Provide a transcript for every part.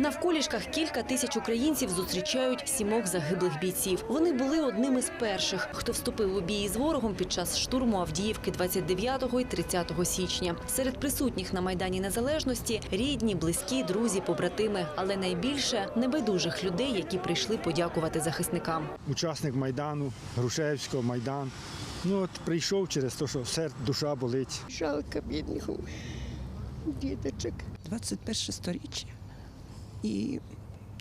Навколішках кілька тисяч українців зустрічають сімох загиблих бійців. Вони були одними з перших, хто вступив у бій з ворогом під час штурму Авдіївки 29 і 30 січня. Серед присутніх на майдані незалежності рідні, близькі, друзі, побратими, але найбільше небайдужих людей, які прийшли подякувати захисникам. учасник Майдану, Грушевського, Майдан. Ну от прийшов через те, що все душа болить. Жалко бідних діточок. 21 сторіччя. І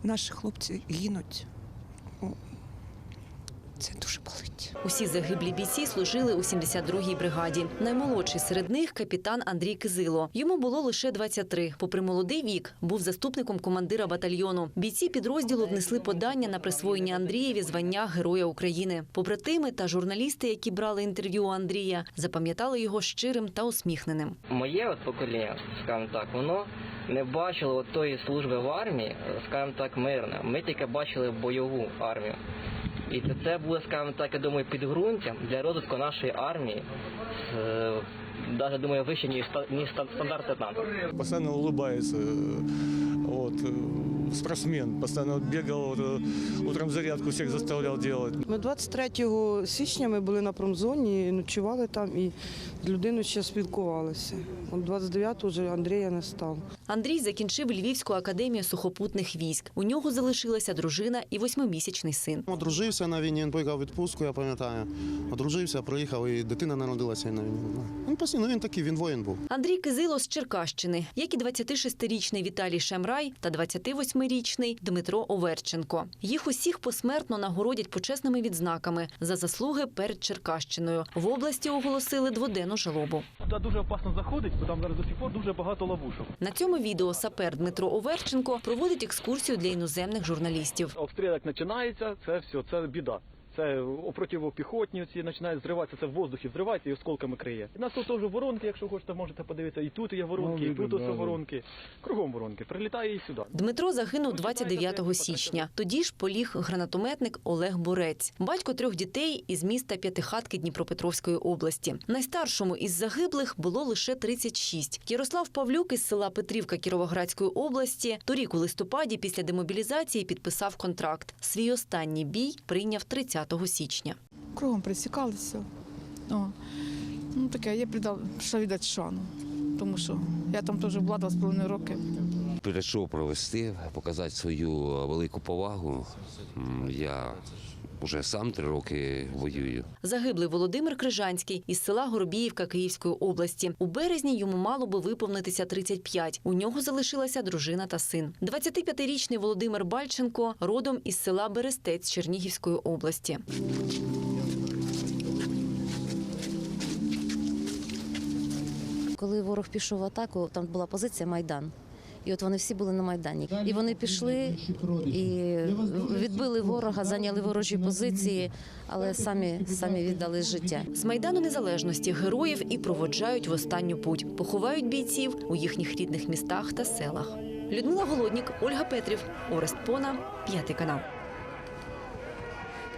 наші хлопці гинуть. Це дуже Усі загиблі бійці служили у 72-й бригаді. Наймолодший серед них капітан Андрій Кизило. Йому було лише 23. Попри молодий вік, був заступником командира батальйону. Бійці підрозділу внесли подання на присвоєння Андрієві звання Героя України. Побратими та журналісти, які брали інтерв'ю у Андрія, запам'ятали його щирим та усміхненим. моє от покоління, скажімо так, воно не бачило тої служби в армії, скажімо так, мирно. Ми тільки бачили бойову армію. І це- було, скажімо так, я думаю, підґрунтям для розвитку нашої армії Навіть думаю, вище ніж ста- ніж ста- стандарти НАТО. постоянно улыбается. э, Вот, э, спортсмен, постоянно бегал, вот, э, утром зарядку всех заставлял делать. Ми 23 січня ми були на промзоні, ночували там і з людиною ще спілкувалися. От 29 вже Андрія не став. Андрій закінчив Львівську академію сухопутних військ. У нього залишилася дружина і восьмимісячний син. Одружився на війні, він поїхав у відпустку, я пам'ятаю. Одружився, приїхав і дитина народилася на війні. Він постійно він такий, він воїн був. Андрій Кизило з Черкащини, як і 26-річний Віталій Шемрай та 28-річний Дмитро Оверченко. Їх усіх посмертно нагородять почесними відзнаками за заслуги перед Черкащиною. В області оголосили дводенну жалобу. Туди дуже опасно заходить, бо там зараз до сих пор дуже багато ловушок. На цьому відео сапер Дмитро Оверченко проводить екскурсію для іноземних журналістів. Обстріляк починається, це все, це біда. Це противопіхотні ці починають зриватися, це в воздухі зривається і осколками криє. У нас тут теж воронки, якщо хочете, можете подивитися. І тут є воронки, і тут ось воронки. Кругом воронки. Прилітає і сюди. Дмитро загинув 29 січня. Тоді ж поліг гранатометник Олег Борець, батько трьох дітей із міста П'ятихатки Дніпропетровської області. Найстаршому із загиблих було лише 36. Ярослав Павлюк із села Петрівка Кіровоградської області торік у листопаді після демобілізації підписав контракт. Свій останній бій прийняв 30 січня. кругом присікалися. О. Ну таке, я придав, що віддати шану. Тому що я там теж була два з половиною роки. Прийшов провести, показати свою велику повагу. Я вже сам три роки воюю. Загиблий Володимир Крижанський із села Горобіївка Київської області. У березні йому мало би виповнитися 35. У нього залишилася дружина та син. 25-річний Володимир Бальченко родом із села Берестець Чернігівської області. Коли ворог пішов в атаку, там була позиція Майдан. І от вони всі були на Майдані. І вони пішли і відбили ворога, зайняли ворожі позиції, але самі, самі віддали життя. З майдану незалежності героїв і проводжають в останню путь. Поховають бійців у їхніх рідних містах та селах. Людмила Голоднік, Ольга Петрів, Орест Пона, п'ятий канал.